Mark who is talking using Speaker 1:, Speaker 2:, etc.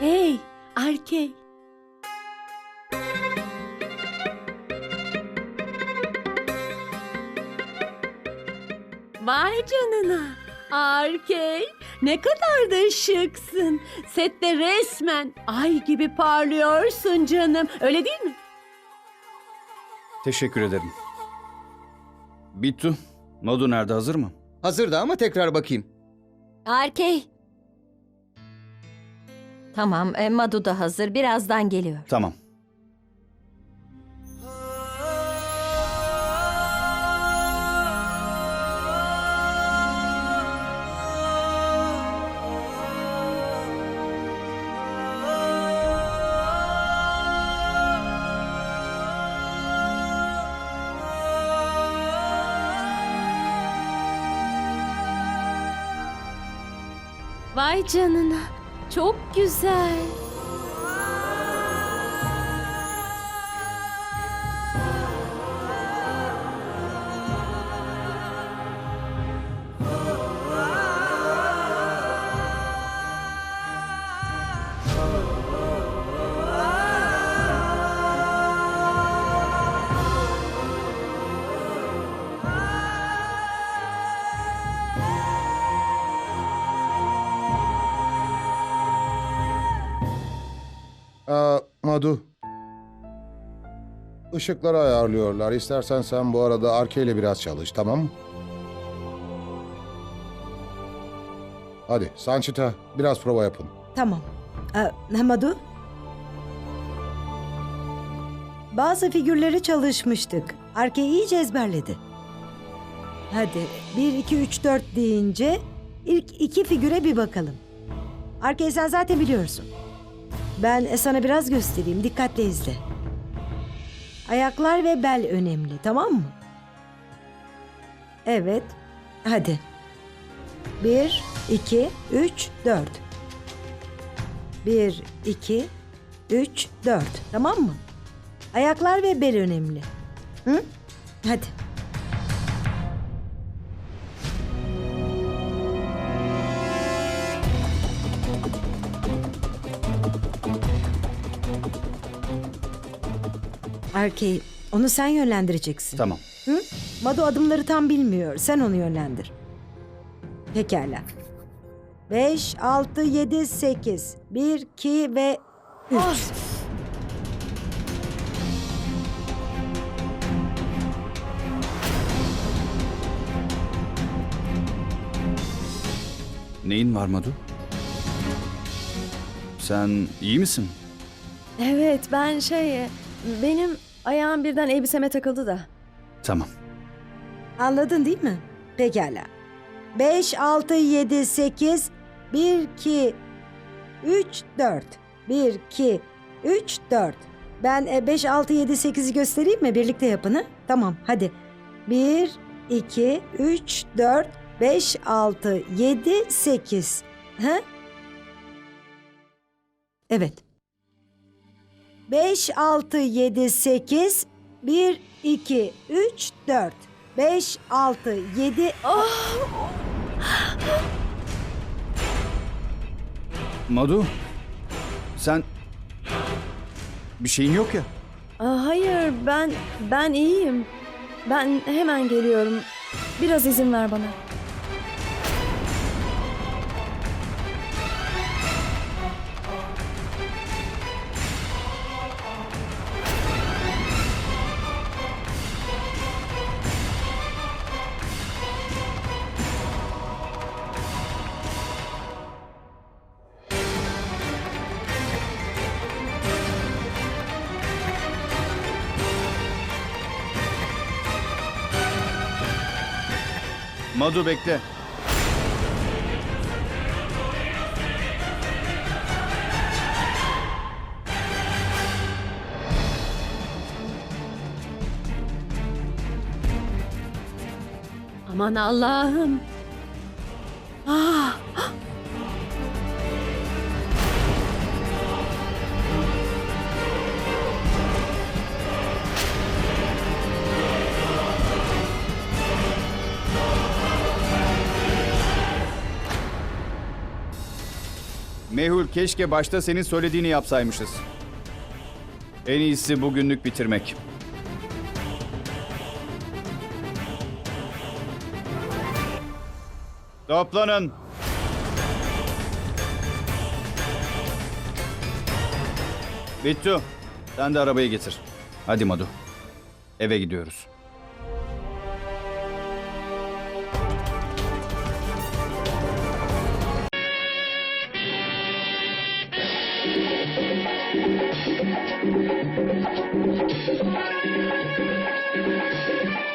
Speaker 1: Hey, Arkey. Vay canına. Arkey, ne kadar da şıksın. Sette resmen ay gibi parlıyorsun canım. Öyle değil mi?
Speaker 2: Teşekkür ederim. Bittu, Madu nerede hazır mı?
Speaker 3: Hazırdı ama tekrar bakayım.
Speaker 4: Arkey. Tamam, e, Madu da hazır. Birazdan geliyor.
Speaker 2: Tamam.
Speaker 1: Vay canına. Çok güzel.
Speaker 5: Aa, Madu. Işıkları ayarlıyorlar. İstersen sen bu arada arkeyle biraz çalış, tamam mı? Hadi Sanchita biraz prova yapın.
Speaker 6: Tamam. Ee, Madu? Bazı figürleri çalışmıştık. Arke iyice ezberledi. Hadi 1, 2, 3, 4 deyince ilk iki figüre bir bakalım. Arke'yi sen zaten biliyorsun. Ben sana biraz göstereyim. Dikkatle izle. Ayaklar ve bel önemli, tamam mı? Evet. Hadi. 1, 2, 3, 4. 1, 2, 3, 4. Tamam mı? Ayaklar ve bel önemli. Hı? Hadi. Erkeği, onu sen yönlendireceksin.
Speaker 2: Tamam.
Speaker 6: Hı? Madu adımları tam bilmiyor. Sen onu yönlendir. Pekala. 5, 6, 7, 8. 1, 2 ve 3.
Speaker 2: Neyin var Madu? Sen iyi misin?
Speaker 7: Evet ben şey benim ayağım birden elbiseme takıldı da.
Speaker 2: Tamam.
Speaker 6: Anladın değil mi? Pekala. 5, 6, 7, 8. 1, 2, 3, 4. 1, 2, 3, 4. Ben e, 5, 6, 7, 8'i göstereyim mi? Birlikte yapın ha? Tamam hadi. 1, 2, 3, 4, 5, 6, 7, 8. Ha? Evet. 5, 6, 7, 8. 1, 2, 3, 4. 5, 6, 7...
Speaker 2: Madu, sen... Bir şeyin yok ya.
Speaker 7: Aa, hayır ben ben iyiyim. Ben hemen geliyorum. Biraz izin ver bana.
Speaker 2: Madu bekle.
Speaker 1: Aman Allah'ım. Ah,
Speaker 2: Mehul keşke başta senin söylediğini yapsaymışız. En iyisi bugünlük bitirmek. Toplanın. Bittu, sen de arabayı getir. Hadi Madu. Eve gidiyoruz. Thank you.